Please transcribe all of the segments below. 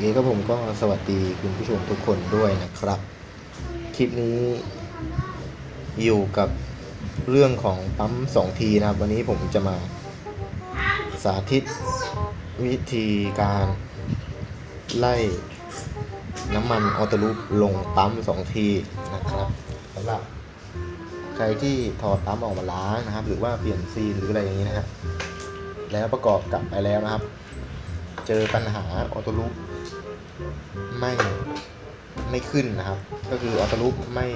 เอก็ผมก็สวัสดีคุณผู้ชมทุกคนด้วยนะครับ คลิปนี้อยู่กับเรื่องของปั๊ม 2 ทีนะครับ วันนี้ผมจะมาสาธิตวิธีการไล่น้ำมันออโตลูปลงปั๊ม 2 ทีนะครับสำหรับใครที่ถอดปั๊มออกมาล้างนะครับ หรือว่าเปลี่ยนซีนหรืออะไรอย่างนี้นะครับแล้วประกอบกลับไปแล้วนะครับ เจอปัญหาออโตลูป ไม่ไม่ขึ้นนะครับ ก็คือออโตลูปไม่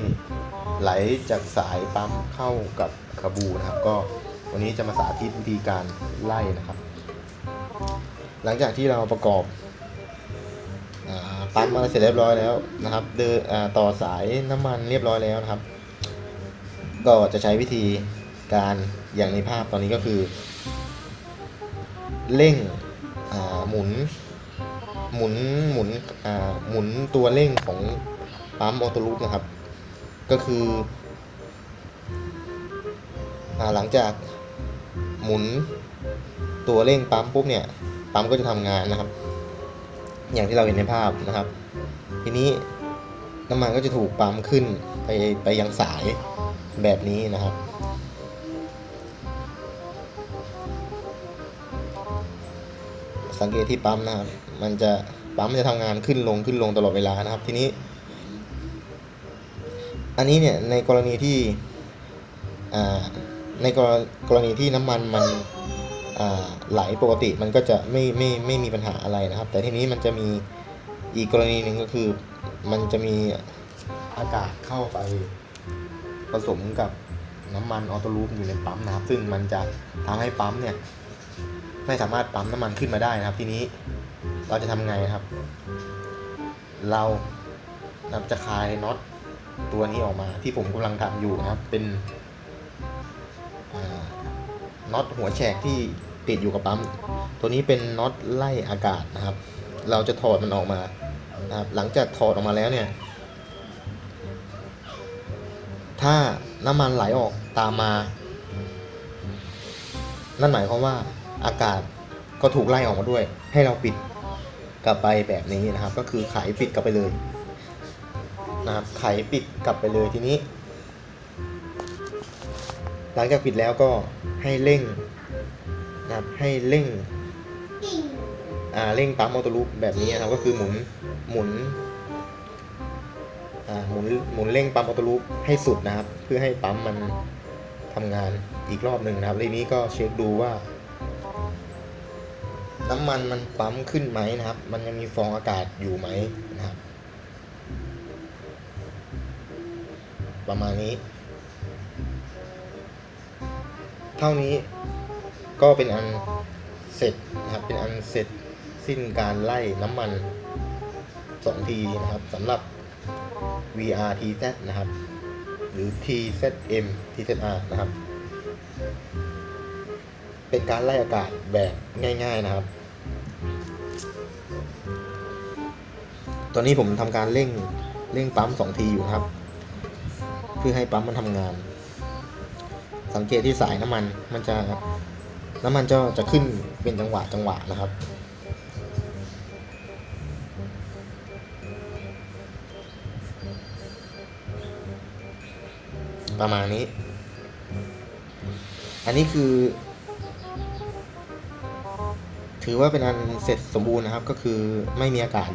ไหลจากสายปั๊มเข้ากับกระบูนะครับ ก็วันนี้จะมาสาธิตวิธีการไล่นะครับ หลังจากที่เราประกอบอปั๊มอะไรเสร็จเรียบร้อยแล้วนะครับ เดินอ่าต่อสายน้ำมันเรียบร้อยแล้วนะครับ ก็จะใช้วิธีการอย่างในภาพตอนนี้ก็คือ เร่งหมุน หมุนหมุนอ่าหมุนตัวเร่งของปั๊มออโต้ลูปนะครับ ก็คืออ่าหลังจากหมุนตัวเร่งปั๊มปุ๊บเนี่ยปั๊มก็จะทำงานนะครับ อย่างที่เราเห็นในภาพนะครับ ทีนี้น้ำมันก็จะถูกปั๊มขึ้นไปไปยังสายแบบนี้นะครับ สังเกตที่ปั๊มนะครับ มันจะปั๊มมันจะทำงานขึ้นลงขึ้นลงตลอดเวลานะครับ ทีนี้ อันนี้เนี่ยในกรณีที่ในกรณีที่น้ำมันมันไหลปกติมันก็จะไม่ไม่ไม่มีปัญหาอะไรนะครับ แต่ทีนี้มันจะมีอีกกรณีหนึ่งก็คือ มันจะมีอากาศเข้าไปผสมกับน้ำมันออโตลูปอยู่ในปั๊มนะครับ ซึ่งมันจะทำให้ปั๊มเนี่ย ไม่สามารถปั๊มน้ำมันขึ้นมาได้นะครับ ทีนี้เราจะทำไงครับ เรานับจะคลายน็อตตัวนี้ออกมา ที่ผมกำลังทำอยู่นะครับ เป็นน็อตหัวแฉกที่ติดอยู่กับปั๊ม ตัวนี้เป็นน็อตไล่อากาศนะครับ เราจะถอดมันออกมานะครับ หลังจากถอดออกมาแล้วเนี่ย ถ้าน้ำมันไหลออกตามมา นั่นหมายความว่า อากาศก็ถูกไล่ออกมาด้วย ให้เราปิดกลับไปแบบนี้นะครับ ก็คือไขปิดกลับไปเลยนะครับไขปิดกลับไปเลยทีนี้ หลังจากปิดแล้วก็ให้เร่งนะครับให้เร่งอ่าเร่งปั๊มออโต้ลูปแบบนี้นะครับก็คือหมุนหมุนอ่าหมุนหมุนเร่งปั๊มออโต้ลูปให้สุดนะครับ เพื่อให้ปั๊มมันทำงานอีกรอบหนึ่งนะครับทีนี้ก็เช็คดูว่า น้ำมันมันปั๊มขึ้นไหมนะครับ มันยังมีฟองอากาศอยู่ไหมนะครับ ประมาณนี้ เท่านี้ก็เป็นอันเสร็จนะครับเป็นอันเสร็จสิ้นการไล่น้ำมัน 2 ทีนะครับสำหรับ VRTZ นะครับ หรือ TZM TZR นะครับ เป็นการไล่อากาศแบบง่าย ๆนะครับ ตอนนี้ผมทำการเร่งเร่งปั๊ม2ทีอยู่ครับ เพื่อให้ปั๊มมันทำงาน สังเกตที่สายน้ำมันมันจะน้ำมันจะจะขึ้นเป็นจังหวะจังหวะนะครับประมาณนี้ อันนี้คือ ถือว่าเป็นอันเสร็จสมบูรณ์นะครับ ก็คือไม่มีอากาศ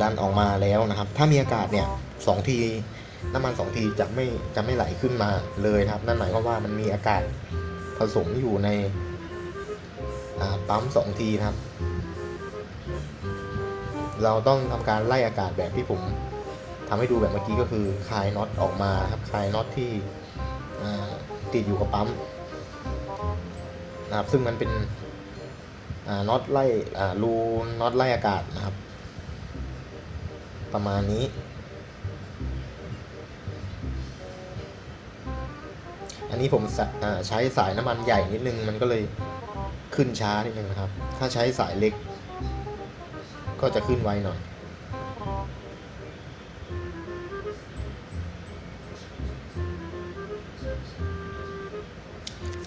ดันออกมาแล้วนะครับ ถ้ามีอากาศเนี่ยสองทีน้ำมันสองทีจะไม่จะไม่ไหลขึ้นมาเลยนะครับ นั่นหมายความว่ามันมีอากาศผสมอยู่ในปั๊มสองทีนะครับ เราต้องทำการไล่อากาศแบบที่ผมทำให้ดูแบบเมื่อกี้ก็คือคลายน็อตออกมาครับคลายน็อตที่ติดอยู่กับปั๊มนะครับซึ่งมันเป็น น็อตไล่รูน็อตไล่อากาศนะครับ ประมาณนี้ อันนี้ผมใช้สายน้ำมันใหญ่นิดนึง มันก็เลยขึ้นช้านิดนึงนะครับ ถ้าใช้สายเล็ก ก็จะขึ้นไวหน่อย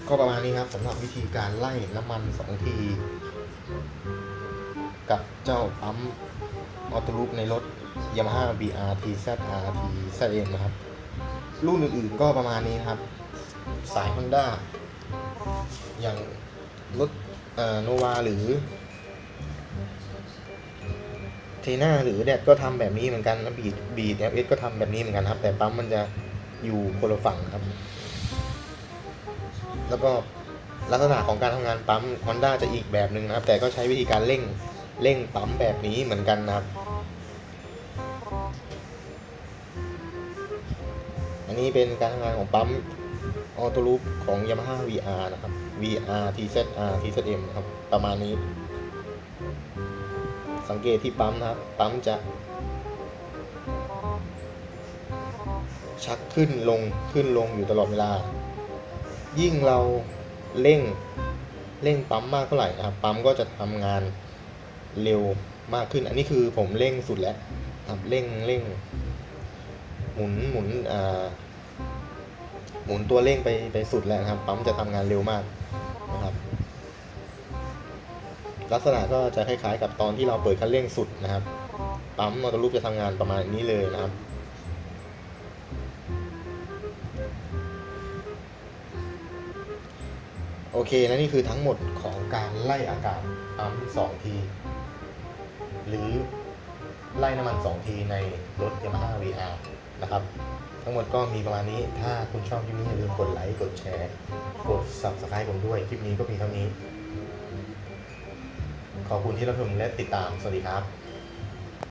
ก็ประมาณนี้ครับสำหรับวิธีการไล่น้ำมันสองที กับเจ้าปั๊มออโต้ลูปในรถ Yamaha BR TZ RT ZM นะครับ รุ่นอื่นๆก็ประมาณนี้นะครับ สาย Honda อย่างรถโนวาหรือเทน่าหรือแดดก็ทำแบบนี้เหมือนกันนะบีดบีดเอสก็ทำแบบนี้เหมือนกันครับ แต่ปั๊มมันจะอยู่คนละฝั่งครับ แล้วก็ ลักษณะของการทำงานปั๊ม Honda จะอีกแบบหนึ่งนะครับ แต่ก็ใช้วิธีการเร่งเร่งปั๊มแบบนี้เหมือนกันนะครับ อันนี้เป็นการทำงานของปั๊มออโต้ลูปของ Yamaha VR นะครับ VR TZR TZM นะครับ ประมาณนี้ สังเกตที่ปั๊มนะครับ ปั๊มจะชักขึ้นลงขึ้นลงอยู่ตลอดเวลา ยิ่งเรา เร่งเร่งปั๊มมากเท่าไหร่นะครับปั๊มก็จะทำงานเร็วมากขึ้น อันนี้คือผมเร่งสุดแล้วครับเร่งเร่ง หมุนหมุนอ่าหมุนตัวเร่งไปไปสุดแล้วครับ ปั๊มจะทำงานเร็วมากนะครับ ลักษณะก็จะคล้ายๆ กับตอนที่เราเปิดคันเร่งสุดนะครับ ปั๊มมอเตอร์ลูปจะทำงานประมาณนี้เลยนะครับ โอเคและนี่คือทั้งหมดของการไล่อากาศปั๊ม2ที หรือไล่น้ำมัน 2 ทีในรถ Yamaha VR นะครับ ทั้งหมดก็มีประมาณนี้ ถ้าคุณชอบคลิปนี้อย่าลืมกดไลค์ กดแชร์ กด Subscribe ผมด้วย คลิปนี้ก็มีเท่านี้ ขอบคุณที่รับชมและติดตาม สวัสดีครับ